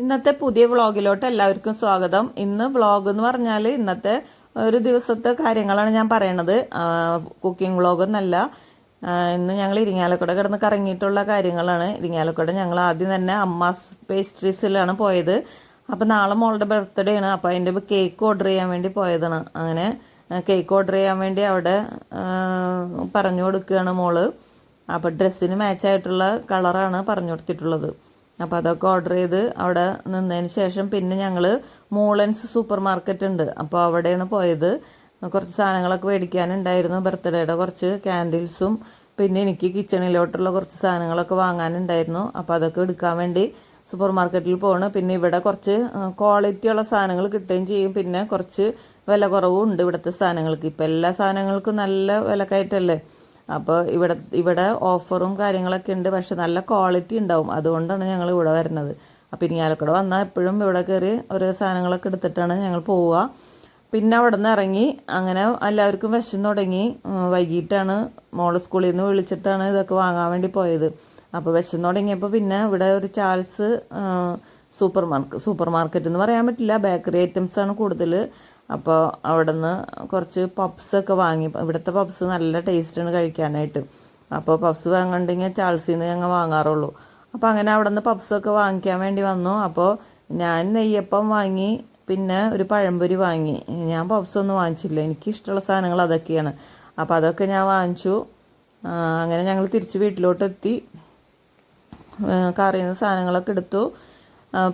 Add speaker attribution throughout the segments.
Speaker 1: ഇന്നത്തെ പുതിയ വ്ളോഗിലോട്ട് എല്ലാവർക്കും സ്വാഗതം. ഇന്ന് വ്ളോഗ് എന്ന് പറഞ്ഞാൽ ഇന്നത്തെ ഒരു ദിവസത്തെ കാര്യങ്ങളാണ് ഞാൻ പറയണത്. കുക്കിംഗ് വ്ളോഗ് എന്നല്ല. ഇന്ന് ഞങ്ങൾ ഇരിങ്ങാലക്കുട കിടന്ന് കറങ്ങിയിട്ടുള്ള കാര്യങ്ങളാണ്. ഇരിങ്ങാലക്കുട ഞങ്ങൾ ആദ്യം തന്നെ അമ്മാസ് പേസ്ട്രീസിലാണ് പോയത്. അപ്പോൾ നാളെ മോളുടെ ബർത്ത്ഡേ ആണ്. അപ്പോൾ അതിന്റെ കേക്ക് ഓർഡർ ചെയ്യാൻ വേണ്ടി പോയതാണ്. അങ്ങനെ കേക്ക് ഓർഡർ ചെയ്യാൻ വേണ്ടി അവിടെ പറഞ്ഞു കൊടുക്കുകയാണ് മോൾ. അപ്പോൾ ഡ്രസ്സിന് മാച്ചായിട്ടുള്ള കളറാണ് പറഞ്ഞു കൊടുത്തിട്ടുള്ളത്. അപ്പോൾ അതൊക്കെ ഓർഡർ ചെയ്ത് അവിടെ നിന്നതിന് ശേഷം പിന്നെ ഞങ്ങൾ മൂളൻസ് സൂപ്പർ മാർക്കറ്റ് ഉണ്ട്. അപ്പോൾ അവിടെയാണ് പോയത്. കുറച്ച് സാധനങ്ങളൊക്കെ മേടിക്കാനുണ്ടായിരുന്നു. ബർത്ത്ഡേയുടെ കുറച്ച് ക്യാൻഡിൽസും പിന്നെ എനിക്ക് കിച്ചണിലോട്ടുള്ള കുറച്ച് സാധനങ്ങളൊക്കെ വാങ്ങാനുണ്ടായിരുന്നു. അപ്പോൾ അതൊക്കെ എടുക്കാൻ വേണ്ടി സൂപ്പർ മാർക്കറ്റിൽ പോകണം പിന്നെ ഇവിടെ കുറച്ച് ക്വാളിറ്റിയുള്ള സാധനങ്ങൾ കിട്ടുകയും ചെയ്യും. പിന്നെ കുറച്ച് വില കുറവും ഉണ്ട് ഇവിടുത്തെ സാധനങ്ങൾക്ക്. ഇപ്പം എല്ലാ സാധനങ്ങൾക്കും നല്ല വിലക്കയറ്റല്ലേ? അപ്പോൾ ഇവിടെ ഇവിടെ ഓഫറും കാര്യങ്ങളൊക്കെ ഉണ്ട്. പക്ഷെ നല്ല ക്വാളിറ്റി ഉണ്ടാവും. അതുകൊണ്ടാണ് ഞങ്ങൾ ഇവിടെ വരുന്നത്. അപ്പോൾ ഇനിയാലക്കൂടെ വന്നാൽ എപ്പോഴും ഇവിടെ കയറി ഓരോ സാധനങ്ങളൊക്കെ എടുത്തിട്ടാണ് ഞങ്ങൾ പോവുക. പിന്നെ അവിടെ നിന്ന് ഇറങ്ങി അങ്ങനെ എല്ലാവർക്കും വിശന്ന് തുടങ്ങി. വൈകിട്ടാണ് മോൾ സ്കൂളിൽ നിന്ന് വിളിച്ചിട്ടാണ് ഇതൊക്കെ വാങ്ങാൻ വേണ്ടി പോയത്. അപ്പോൾ വിശന്ന് തുടങ്ങിയപ്പോൾ പിന്നെ ഇവിടെ ഒരു Charles super mark supermarket എന്ന് പറയാൻ പറ്റില്ല. ബേക്കറി ഐറ്റംസ് ആണ് കൂടുതൽ അപ്പോൾ അവിടെ നിന്ന് കുറച്ച് പപ്സൊക്കെ വാങ്ങി. ഇവിടുത്തെ പപ്സ് നല്ല ടേസ്റ്റാണ് കഴിക്കാനായിട്ട്. അപ്പോൾ പപ്സ് വാങ്ങണ്ടെങ്കിൽ ചാൾസിൽ നിന്ന് ഞങ്ങൾ വാങ്ങാറുള്ളൂ. അപ്പോൾ അങ്ങനെ അവിടെ നിന്ന് പപ്സൊക്കെ വാങ്ങിക്കാൻ വേണ്ടി വന്നു. അപ്പോൾ ഞാൻ നെയ്യപ്പം വാങ്ങി പിന്നെ ഒരു പഴംപൊരി വാങ്ങി. ഞാൻ പപ്സൊന്നും വാങ്ങിച്ചില്ല. എനിക്ക് ഇഷ്ടമുള്ള സാധനങ്ങൾ അതൊക്കെയാണ്. അപ്പോൾ അതൊക്കെ ഞാൻ വാങ്ങിച്ചു. അങ്ങനെ ഞങ്ങൾ തിരിച്ച് വീട്ടിലോട്ട് എത്തി കാറിൽ സാധനങ്ങളൊക്കെ എടുത്തു.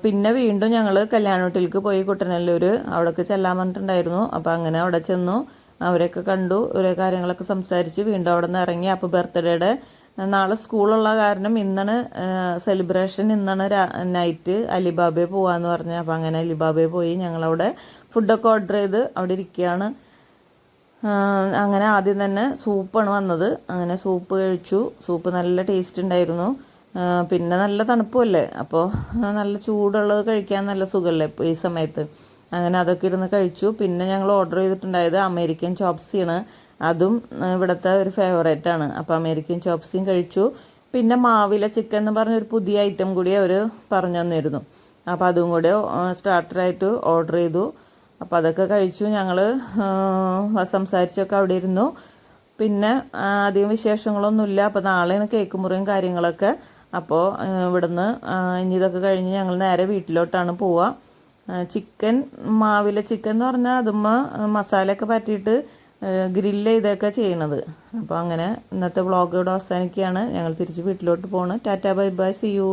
Speaker 1: പിന്നെ വീണ്ടും ഞങ്ങൾ കല്യാണവീട്ടിലേക്ക് പോയി കുട്ടനല്ലൂർ അവിടേക്ക് ചെല്ലാൻ പറഞ്ഞിട്ടുണ്ടായിരുന്നു. അപ്പോൾ അങ്ങനെ അവിടെ ചെന്നു. അവരെയൊക്കെ കണ്ടു. ഓരോ കാര്യങ്ങളൊക്കെ സംസാരിച്ച് വീണ്ടും അവിടെ നിന്ന് ഇറങ്ങി. അപ്പോൾ ബർത്ത്ഡേയുടെ നാളെ സ്കൂളുള്ള കാരണം ഇന്നാണ് സെലിബ്രേഷൻ ഇന്നാണ് നൈറ്റ് അലിബാബയെ പോവാന്ന് പറഞ്ഞു. അപ്പോൾ അങ്ങനെ അലിബാബയെ പോയി. ഞങ്ങളവിടെ ഫുഡൊക്കെ ഓർഡർ ചെയ്ത് അവിടെ ഇരിക്കുകയാണ്. അങ്ങനെ ആദ്യം തന്നെ സൂപ്പാണ് വന്നത്. അങ്ങനെ സൂപ്പ് കഴിച്ചു. സൂപ്പ് നല്ല ടേസ്റ്റ് ഉണ്ടായിരുന്നു. പിന്നെ നല്ല തണുപ്പല്ലേ അപ്പോൾ നല്ല ചൂടുള്ളത് കഴിക്കാൻ നല്ല സുഖമല്ലേ ഇപ്പോൾ ഈ സമയത്ത്? അങ്ങനെ അതൊക്കെ ഇരുന്ന് കഴിച്ചു. പിന്നെ ഞങ്ങൾ ഓർഡർ ചെയ്തിട്ടുണ്ടായത് അമേരിക്കൻ ചോപ്സിയാണ് അതും ഇവിടുത്തെ ഒരു ഫേവറേറ്റ് ആണ്. അപ്പോൾ അമേരിക്കൻ ചോപ്സിയും കഴിച്ചു. പിന്നെ മാവില ചിക്കൻ എന്ന് പറഞ്ഞൊരു പുതിയ ഐറ്റം കൂടി അവർ പറഞ്ഞു തന്നിരുന്നു. അപ്പോൾ അതും കൂടെ സ്റ്റാർട്ടറായിട്ട് ഓർഡർ ചെയ്തു. അപ്പോൾ അതൊക്കെ കഴിച്ചു. ഞങ്ങൾ സംസാരിച്ചൊക്കെ അവിടെ ഇരുന്നു. പിന്നെ അധികം വിശേഷങ്ങളൊന്നുമില്ല. അപ്പോൾ നാളെയാണ് കേക്ക് മുറിയും കാര്യങ്ങളൊക്കെ. അപ്പോൾ ഇവിടുന്ന് ഇനി ഇതൊക്കെ കഴിഞ്ഞ് ഞങ്ങൾ നേരെ വീട്ടിലോട്ടാണ് പോവുക ചിക്കൻ മാവിലെ ചിക്കൻ എന്ന് പറഞ്ഞാൽ അതുമ്മ മസാലയൊക്കെ പറ്റിയിട്ട് ഗ്രില്ല് ചെയ്തൊക്കെ ചെയ്യണത്. അപ്പോൾ അങ്ങനെ ഇന്നത്തെ വ്ളോഗ് ഇവിടെ അവസാനിക്കുകയാണ്. ഞങ്ങൾ തിരിച്ച് വീട്ടിലോട്ട് പോകണം tata bye bye see you.